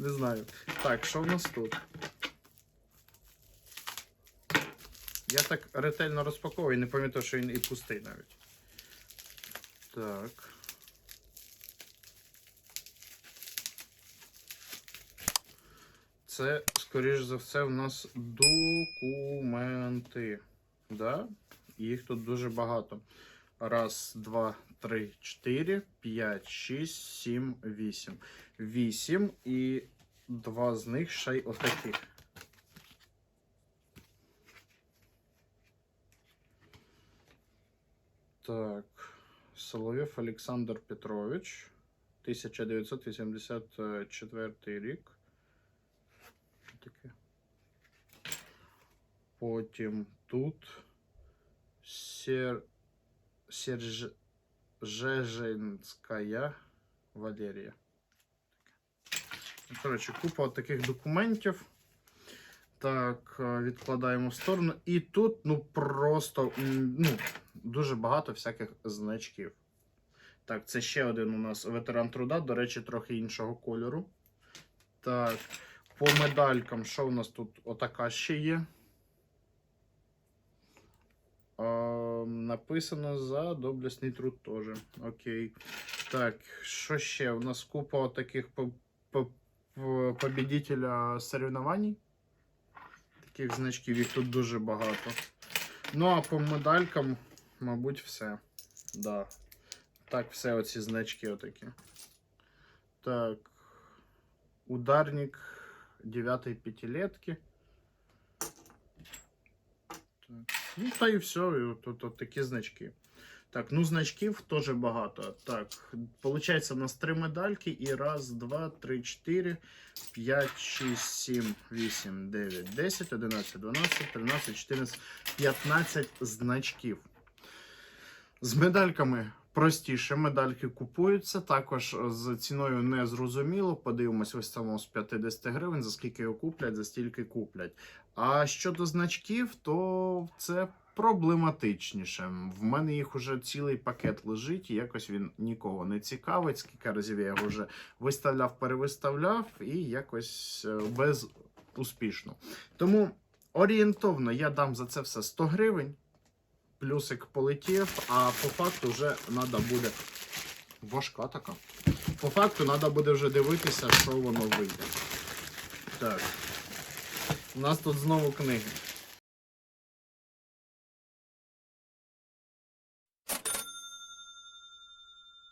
Не знаю. Так, що в нас тут? Я так ретельно розпаковую, не пам'ятаю, що він і пустий навіть. Так. Це, скоріш за все, в нас документи. Да? Їх тут дуже багато. Раз, два, три, чотири, п'ять, шість, сім, вісім. Вісім і два з них ще й отаких. Так. Соловйов Олександр Петрович. 1984 рік. Що таке? Потім тут Сер... Серж... Жежинська Валерія. Ну, Коротше, купа от таких документів. Так, е, відкладаємо в сторону. І тут, ну, просто ну, дуже багато всяких значків. Так, це ще один у нас ветеран труда, до речі, трохи іншого кольору. Так, по медалькам, що у нас тут? Отака ще є. А, написано за доблесний труд теж. Окей. Так, що ще? У нас купа таких по, по, по, победителя соревнований. Таких значків їх тут дуже багато. Ну, а по медалькам, мабуть, все. Да. Так, все оці значки отакі. Так. Ударник 9 пятилетки. Так. Ну, та і все. І от, от, от такі значки. Так, ну значків теж багато. Так, получається, у нас три медальки і раз, два, три, чотири, п'ять, шість, сім, вісім, дев'ять, десять, одинадцять, дванадцять, тринадцять, чотирнадцять, п'ятнадцять значків. З медальками простіше. Медальки купуються. Також з ціною не зрозуміло. Подивимось, ось там з 50 гривень, за скільки його куплять, за стільки куплять. А щодо значків, то це проблематичніше. В мене їх уже цілий пакет лежить, і якось він нікого не цікавить. Скільки разів я його вже виставляв, перевиставляв, і якось е, безуспішно. Тому орієнтовно я дам за це все 100 гривень. Плюсик полетів, а по факту вже треба буде. Важка така. По факту треба буде вже дивитися, що воно вийде. Так. У нас тут знову книги.